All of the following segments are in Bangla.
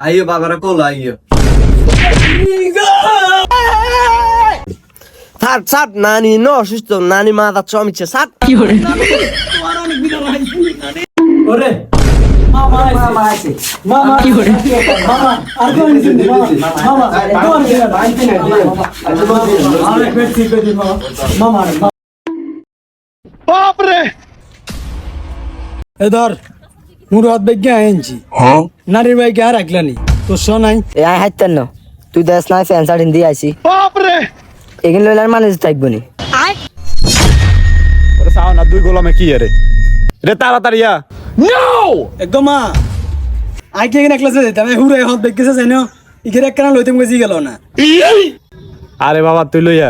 আইও বাবারা কোল আইও ছাড় ছাড় নানি ন অসুস্থ নানি ওরে মামা মামা আছে মামা কি করে মামা আর কোন দিন মুরাদ বেগে আইনছি হ্যাঁ। নারীর আর রাখলানি তো শোনাই এ আই হাইতেন না। তুই দেশ নাই ফ্যান লইলার মানুষ থাকব নি। ওরে সাও না দুই গোলামে কি রে রে তাড়াতাড়ি আ। একদমা আই কে এখানে ক্লাসে যেতাম। হুরে হত বেগেছে জানো। ইখানে একখানা লইতে গেছি গেল না। আরে বাবা তুই লইয়া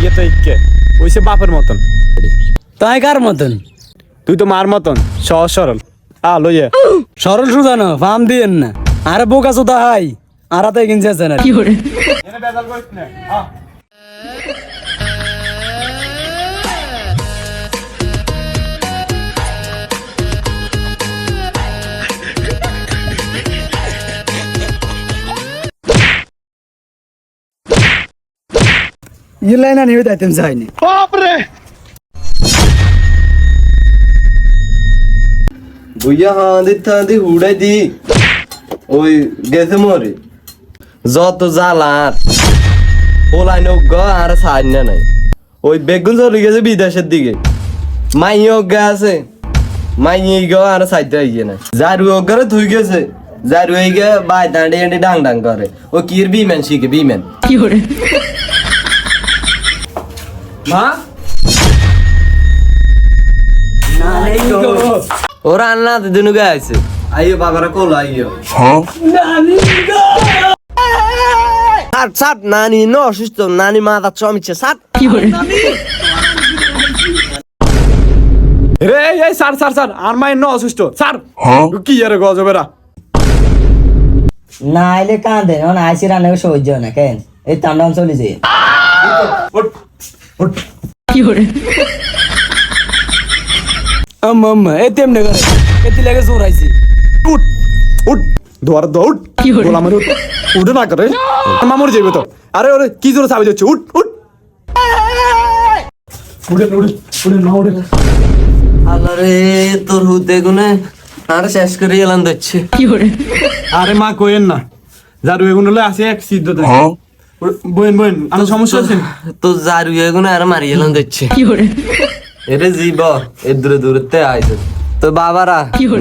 ইয়ে তো ইকে। ওইসে বাপের মতন। তাই কার মতন? তুই তো মার মতন। সহজ সরল। আ লইয়া সরল সুজানো ফার্ম দিয়েন না। আরে বোকা চোদা হাই আর হাতে কিনছে আছে না ইলাই না নিবে তাইতেম চাইনি বুইয়া হাঁদি থাঁদি হুড়াই দি ওই গেছে মরে যত জ্বালার পোলাই নজ্ঞ আর সার না নাই ওই বেগুন চলে গেছে বিদেশের দিকে মাই অজ্ঞা আছে মাই গ আর সাইতে আইয়ে না জারু অজ্ঞারে থুই গেছে জারু এই গে বাই দাঁড়ি আঁড়ি ডাং ডাং করে ও কির বিমান শিখে বিমান মা ওরা আন্না দুনু গে আছে। আইও বাবারা কোল আইও ছাড় ছাড় নানি ন অসুস্থ নানি মাথা চমিচ্ছে ছাড় রে এই সার সার সার আর মায়ের ন অসুস্থ সার কি আরে গজবেরা না আইলে কাঁদে না আইসি রান্না সহ্য না কেন? এই তান্ডাম চলে যে আম্মা আম্মা এ তেমনে করে এতে লাগে জোর আইছি। উঠ উঠ দোয়ার উঠ। উঠে। না করে। তো। আরে ওরে কি জোরে চাবি যাচ্ছে উঠ উঠ। উঠে উঠে উঠে না উঠে। আল্লাহ তোর হুতে গুনে আর শেষ করে এলাম দিচ্ছে আরে মা কইেন না। যার বেগুন হলে আসে এক সিদ্ধ বইন বইন আমার সমস্যা আছে? তো জারু এগুনে আর মারি এলাম দিচ্ছে এরে জীব এ দূরে দূরতে আইছে। তো বাবারা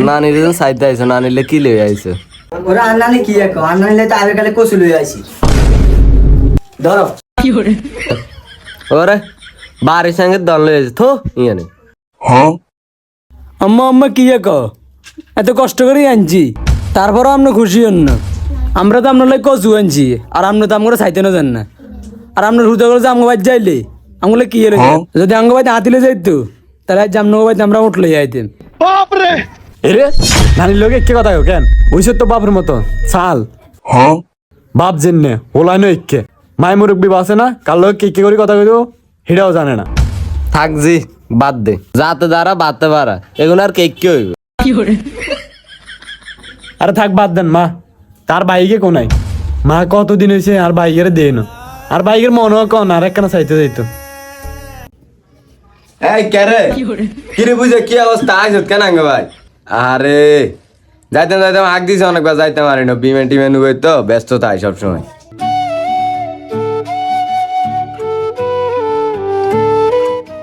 নানি রে সাইতে আইছে নানিলে কি লই আইছে? ওরা আন্নানি কি এক আন্নানি তো আগে কালে কচু লই আইসি ধরো। ওরে বাড়ির সঙ্গে দল লই আইছে থো ইয়ানে। আম্মা আম্মা কি এক? এত কষ্ট করে আনছি। তারপরও আমরা খুশি হন না। আমরা তো আপনার লাগে কচু আনছি আর আপনি তো আমরা চাইতে না জান না। আর আপনার হুদা করে যে আমগো বাদ যাইলে আমগুলো কি এলো যদি আমগো বাদ হাতিলে যাইতো তাহলে আমগো বাদ আমরা উঠলে যাইতেন এরে নানির লোকে কে কথা কও কেন? ওইসব তো বাপের মতো চাল হ্যাঁ। বাপ জেনে ওলাই নয় ইকে মাই মুরব্বী বাসে না কার লোক কে কে করে কথা কইতো হিডাও জানে না। থাক জি বাদ দে। যাতে দ্বারা বাদতে পারা এগুলো আর কেক কি হইবে? আরে থাক বাদ দেন মা। তার বাইকে কোনাই মা কতদিন হয়েছে আর বাইকের দেয় না। আর বাইকের মনে হয় কন আর একখানা চাইতে যাইতো। এই কেরে কিরে বুঝে কি অবস্থা? আইছত কেন আঙ্গে ভাই? আরে যাইতাম যাইতাম আগ দিছে অনেকবার যাইতাম আরে না বিমান টিমেন উবে তো ব্যস্ত তাই সবসময়।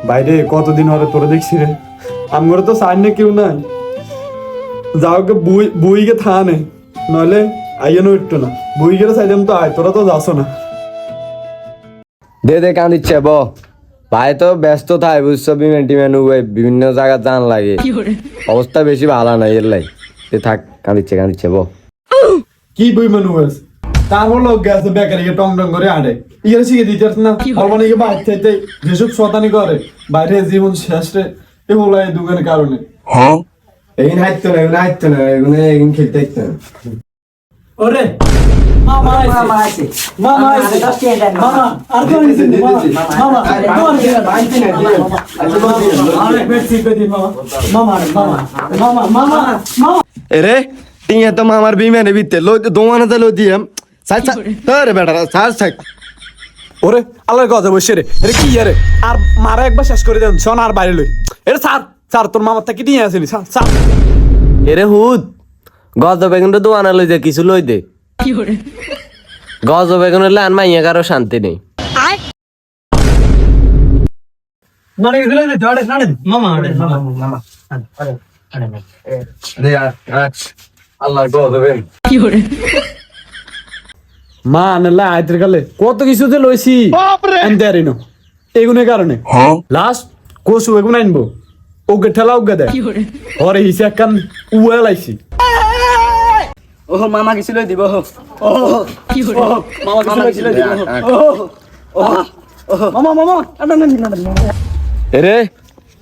বাইরে কতদিন হরে তোরে দেখছি রে? আমগরে তো সাইনে কেউ নাই। যাওকে বুই বুইকে থানে। নইলে আইয়ানো একটু না। বুইকে সাইডাম তো আয় তোরা তো যাস না। দে দে কান দিচ্ছে ব। ভাই তো ব্যস্ত থাকে বুঝছ? বিমান টিমেন ভাই বিভিন্ন জায়গা জান লাগে। অবস্থা বেশি ভালো না এর লাই। তে থাক কান দিচ্ছে কান দিচ্ছে ব কি বই মানুষ তারপর লোক গেছে বেকারিকে টং টং করে আড়ে ইয়ে শিখে দিতে না। অল্পানিকে বাইর থেকে যেসব শতানি করে বাইরে জীবন শেষ রে। এ হলো এই দোকানের কারণে। এগিন হাইতো না এগুলো হাইতো না এগুলো খেলতে ওরে! মামা আইছে মামা আইছে মামা আইছে দশ টাকা দেন, মামা আর কোন দিন মামা মামা আরে পেটি পেটি মামা মামা মামা মামা মামা মামা এরে টিয়া তো মামার বিমানে বিতে লই দোমানে তো লই দিয়াম। সাই সাই তোরে বেটা সাই সাই। ওরে আল্লাহর কথা বসে রে। এটা কি রে আর মারা একবার শেষ করে দেন শোন আর বাইরে লই। এটা স্যার স্যার তোর মামার থেকে নিয়ে আসেনি স্যার স্যার। এরে হুদ গজ বেগুনটা দোয়ানা লই দে কিছু লই দে গজ বেগুন হলে আর মাইয়া কারও শান্তি নেই। মা আনলা আইতের কালে কত কিছুতে লইছি আরিনো এগুনের কারণে। লাস্ট কোসু এগুন আনব। ওকে ঠেলা ওকে দেয়। ওরে হিসে কান উয়া লাইছি। ও মামা কিছু লই দিব ও মামা কিছু লই দিব মামা মামা। না এরে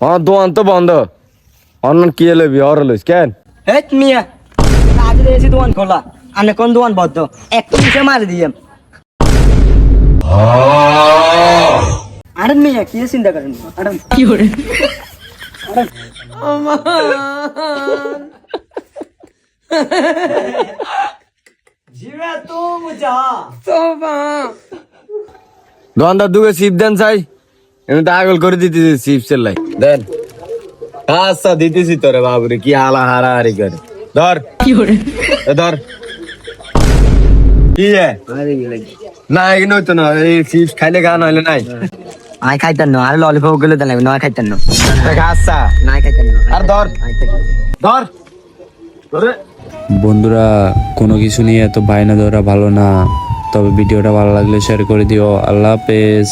আমার দোয়ান তো বন্ধ। অন্য কি লইবি অর লইস কেন? হেট মিয়া। আজ এসি দোকান খোলা। আনে কোন দোকান বদ্ধ? এক পিসে মারি দিয়ে আরে মিয়া কি চিন্তা করেন? আরে। কি করে গন্ধা দুগে সিপ দেন চাই। এমনি তো আগল করে দিতেছি সিপ লাই। দেন। আচ্ছা দিতেছি তোরে বাবুরে কি আলা হারা হারি করে। ধর। এ ধর। কি না এগুলো হইতো না এই চিপস খাইলে গান হইলে নাই। আই খাইতেন না আর ললিপপগুলো দেন নয় খাইতেন না। আচ্ছা। নাই খাইতেন না। আর ধর। ধর। ধরে। বন্ধুরা, কোনো কিছু নিয়ে এত বায়না ধরা ভালো না। তবে ভিডিওটা ভালো লাগলে শেয়ার করে দিও। আল্লাহ হাফেজ।